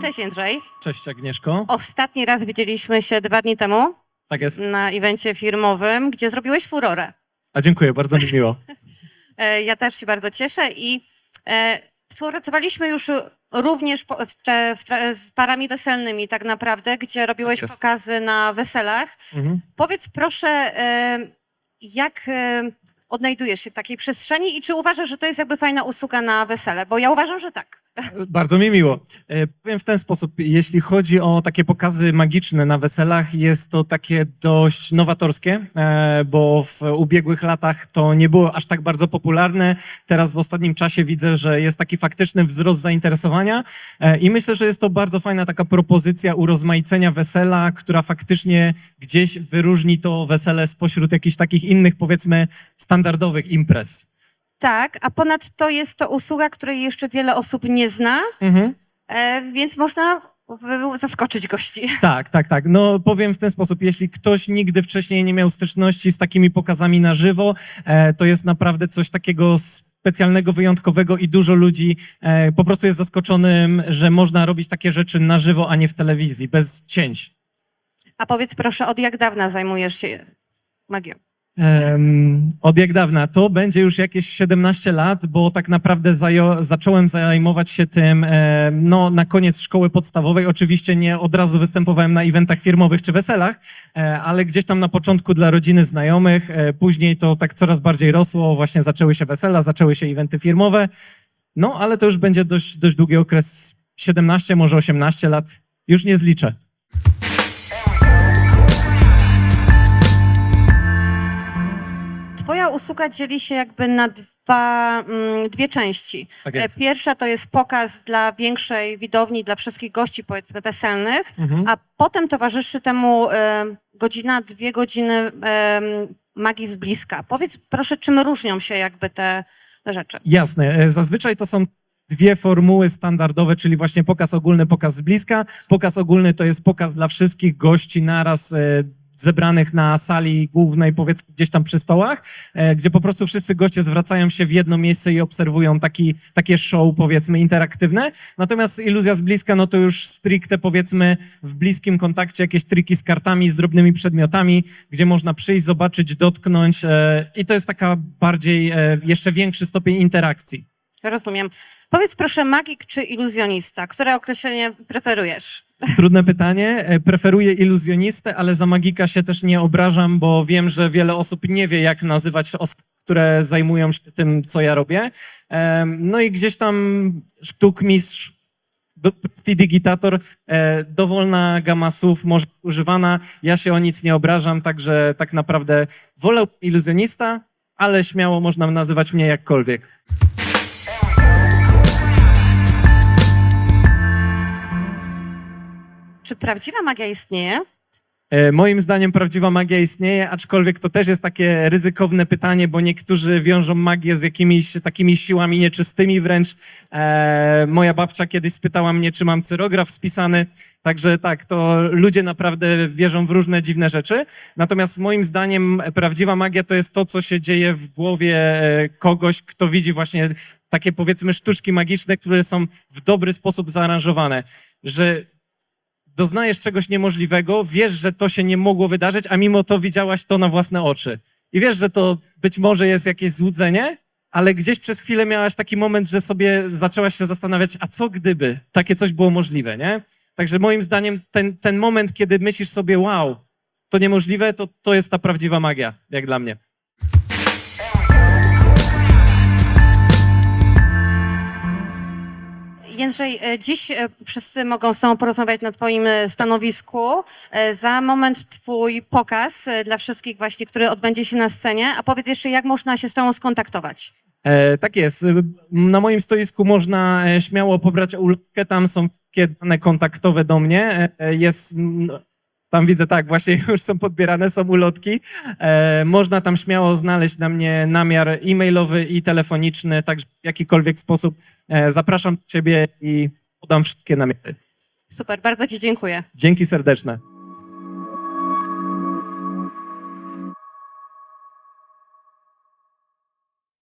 Cześć Jędrzej. Cześć Agnieszko. Ostatni raz widzieliśmy się dwa dni temu Tak jest. na evencie firmowym, gdzie zrobiłeś furorę. A dziękuję, bardzo mi miło. E, Ja też się bardzo cieszę i e, współpracowaliśmy już również po, w, w, z parami weselnymi tak naprawdę, gdzie robiłeś jest. pokazy na weselach. Mhm. Powiedz proszę, e, jak e, odnajdujesz się w takiej przestrzeni i czy uważasz, że to jest jakby fajna usługa na wesele? Bo ja uważam, że tak. Bardzo mi miło. E, Powiem w ten sposób, jeśli chodzi o takie pokazy magiczne na weselach, jest to takie dość nowatorskie, e, bo w ubiegłych latach to nie było aż tak bardzo popularne. Teraz w ostatnim czasie widzę, że jest taki faktyczny wzrost zainteresowania e, i myślę, że jest to bardzo fajna taka propozycja urozmaicenia wesela, która faktycznie gdzieś wyróżni to wesele spośród jakichś takich innych, powiedzmy, standardowych imprez. Tak, a ponadto jest to usługa, której jeszcze wiele osób nie zna, Mhm. e, więc można w- zaskoczyć gości. Tak, tak, tak. No powiem w ten sposób, jeśli ktoś nigdy wcześniej nie miał styczności z takimi pokazami na żywo, e, to jest naprawdę coś takiego specjalnego, wyjątkowego i dużo ludzi e, po prostu jest zaskoczonym, że można robić takie rzeczy na żywo, a nie w telewizji, bez cięć. A powiedz proszę, od jak dawna zajmujesz się magią? Od jak dawna? To będzie już jakieś 17 lat, bo tak naprawdę zacząłem zajmować się tym no, na koniec szkoły podstawowej. Oczywiście nie od razu występowałem na eventach firmowych czy weselach, e, ale gdzieś tam na początku dla rodziny znajomych. E, później to tak coraz bardziej rosło, właśnie zaczęły się wesela, zaczęły się eventy firmowe. No, ale to już będzie dość, dość długi okres, 17, może 18 lat. Już nie zliczę. Usługa dzieli się jakby na dwa, mm, dwie części. Tak jest. E, Pierwsza to jest pokaz dla większej widowni, dla wszystkich gości, powiedzmy, weselnych, Mhm. a potem towarzyszy temu e, godzina, dwie godziny e, magii z bliska. Powiedz proszę, czym różnią się jakby te rzeczy? Jasne. Zazwyczaj to są dwie formuły standardowe, czyli właśnie pokaz ogólny, pokaz z bliska. Pokaz ogólny to jest pokaz dla wszystkich gości naraz zebranych na sali głównej, powiedzmy gdzieś tam przy stołach, e, gdzie po prostu wszyscy goście zwracają się w jedno miejsce i obserwują taki, takie show, powiedzmy, interaktywne. Natomiast iluzja z bliska, no to już stricte, powiedzmy, w bliskim kontakcie jakieś triki z kartami, z drobnymi przedmiotami, gdzie można przyjść, zobaczyć, dotknąć e, i to jest taka bardziej, e, jeszcze większy stopień interakcji. Rozumiem. Powiedz proszę, magik czy iluzjonista? Które określenie preferujesz? Trudne pytanie. E, Preferuję iluzjonistę, ale za magika się też nie obrażam, bo wiem, że wiele osób nie wie, jak nazywać osób, które zajmują się tym, co ja robię. No i gdzieś tam sztukmistrz, prestidigitator, e, dowolna gama słów może używana. Ja się o nic nie obrażam, także tak naprawdę wolę iluzjonista, ale śmiało można nazywać mnie jakkolwiek. Czy prawdziwa magia istnieje? E, Moim zdaniem prawdziwa magia istnieje, aczkolwiek to też jest takie ryzykowne pytanie, bo niektórzy wiążą magię z jakimiś takimi siłami nieczystymi wręcz. E, moja babcia kiedyś spytała mnie, czy mam cyrograf spisany. Także tak, to ludzie naprawdę wierzą w różne dziwne rzeczy. Natomiast moim zdaniem prawdziwa magia to jest to, co się dzieje w głowie e, kogoś, kto widzi właśnie takie powiedzmy sztuczki magiczne, które są w dobry sposób zaaranżowane. Że doznajesz czegoś niemożliwego, wiesz, że to się nie mogło wydarzyć, a mimo to widziałaś to na własne oczy. I wiesz, że to być może jest jakieś złudzenie, ale gdzieś przez chwilę miałaś taki moment, że sobie zaczęłaś się zastanawiać, a co gdyby takie coś było możliwe, nie? Także moim zdaniem ten, ten moment, kiedy myślisz sobie, wow, to niemożliwe, to, to jest ta prawdziwa magia, jak dla mnie. Jędrzej, e, dziś e, wszyscy mogą z Tobą porozmawiać na Twoim e, stanowisku. Za moment Twój pokaz dla wszystkich właśnie, który odbędzie się na scenie. A powiedz jeszcze, jak można się z Tobą skontaktować? E, tak jest. Na moim stoisku można śmiało pobrać ulotkę. Tam są dane kontaktowe do mnie. Jest. Tam widzę, tak, właśnie już są podbierane, są ulotki. E, można tam śmiało znaleźć na mnie namiar e-mailowy i telefoniczny, także w jakikolwiek sposób e, zapraszam Ciebie i podam wszystkie namiary. Super, bardzo Ci dziękuję. Dzięki serdeczne.